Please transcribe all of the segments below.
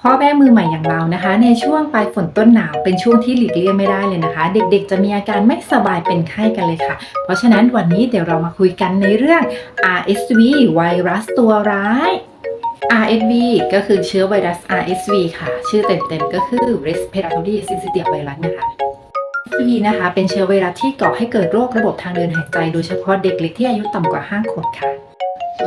พ่อแม่มือใหม่อย่างเรานะคะ ในช่วงปลายฝนต้นหนาวเป็นช่วงที่หลีกเลี่ยงไม่ได้เลยนะคะ เด็กๆ จะมีอาการไม่สบายเป็นไข้กันเลยค่ะ เพราะฉะนั้นวันนี้เดี๋ยวเรามาคุยกันในเรื่อง RSV ไวรัสตัวร้าย RSV ก็คือเชื้อไวรัส RSV ค่ะ ชื่อเต็มๆก็คือ Respiratory Syncytial Virus นะคะ RSV นะคะเป็นเชื้อไวรัสที่ก่อให้เกิดโรคระบบทางเดินหายใจ โดยเฉพาะเด็กเล็กที่อายุต่ำกว่า 5 ขวบค่ะ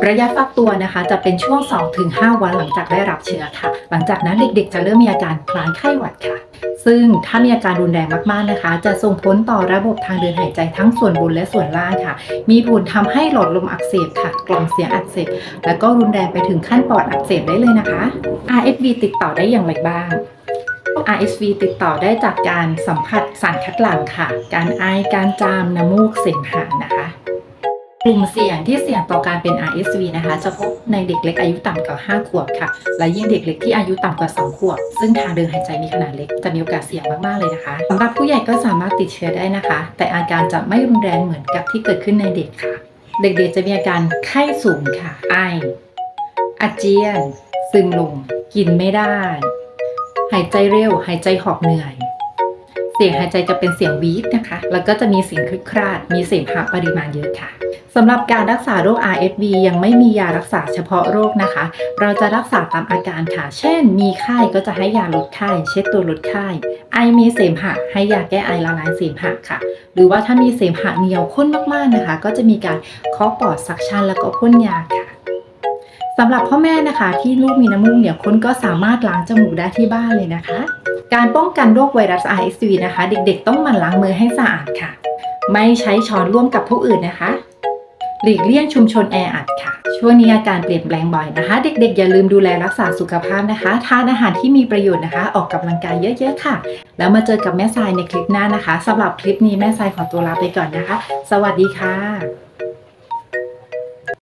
ระยะฟักตัวนะคะจะเป็นช่วง 2-5 วันหลังจากได้รับเชื้อค่ะ หลังจากนั้นเด็กๆ จะเริ่มมีอาการคล้ายไข้หวัดค่ะ ซึ่งถ้ามีอาการรุนแรงมากๆนะคะ จะส่งผลต่อระบบทางเดินหายใจทั้งส่วนบนและส่วนล่างค่ะ มีผลทำให้หลอดลมอักเสบค่ะ กล่องเสียงอักเสบ แล้วก็รุนแรงไปถึงขั้นปอดอักเสบได้เลยนะคะ RSV ติดต่อได้อย่างไรบ้าง RSV ติดต่อได้จากการสัมผัสสารคัดหลั่งค่ะ การไอ การจาม น้ำมูก เสมหะนะคะ กลุ่มเสี่ยงที่เสี่ยงต่อการเป็น RSV นะคะจะพบในเด็กเล็กอายุต่ำกว่า 5 ขวบค่ะ และยิ่งเด็กเล็กที่อายุต่ำกว่า 2 ขวบ ซึ่งทางเดินหายใจมีขนาดเล็กจะมีโอกาสเสี่ยงมาก ๆ เลยนะคะสำหรับผู้ใหญ่ก็สามารถติดเชื้อได้นะคะ แต่อาการจะไม่รุนแรงเหมือนกับที่เกิดขึ้นในเด็กค่ะ เด็กๆจะมีอาการไข้สูงค่ะ ไอ อาเจียน ซึมลง กินไม่ได้ หายใจเร็ว หายใจหอบเหนื่อย เสียงหายใจจะเป็นเสียงวีดนะคะ แล้วก็จะมีเสียงคลึกคลาด มีเสมหะปริมาณเยอะค่ะสำหรับการรักษาโรค RSV ยังไม่มียารักษาเฉพาะโรคนะคะ เราจะรักษาตามอาการค่ะ เช่น มีไข้ก็จะให้ยาลดไข้ เช็ดตัวลดไข้ ไอมีเสมหะ ให้ยาแก้ไอละลายเสมหะค่ะ หรือว่าถ้ามีเสมหะเหนียวข้นมากๆนะคะ ก็จะมีการเคาะปอดซักชันแล้วก็พ่นยาค่ะสำหรับพ่อแม่นะคะ ที่ลูกมีน้ำมูกเหนียวข้นก็สามารถล้างจมูกได้ที่บ้านเลยนะคะ การป้องกันโรคไวรัส RSV นะคะ เด็กๆ ต้องหมั่นล้างมือให้สะอาดค่ะ ไม่ใช้ช้อนร่วมกับผู้อื่นนะคะ หลีกเลี่ยงชุมชนแออัดค่ะ ช่วงนี้อาการเปลี่ยนแปลงบ่อยนะคะ เด็กๆ อย่าลืมดูแลรักษาสุขภาพนะคะ ทานอาหารที่มีประโยชน์นะคะ ออกกำลังกายเยอะๆค่ะ แล้วมาเจอกับแม่ทรายในคลิปหน้านะคะสำหรับคลิปนี้แม่ทรายขอตัวลาไปก่อนนะคะ สวัสดีค่ะ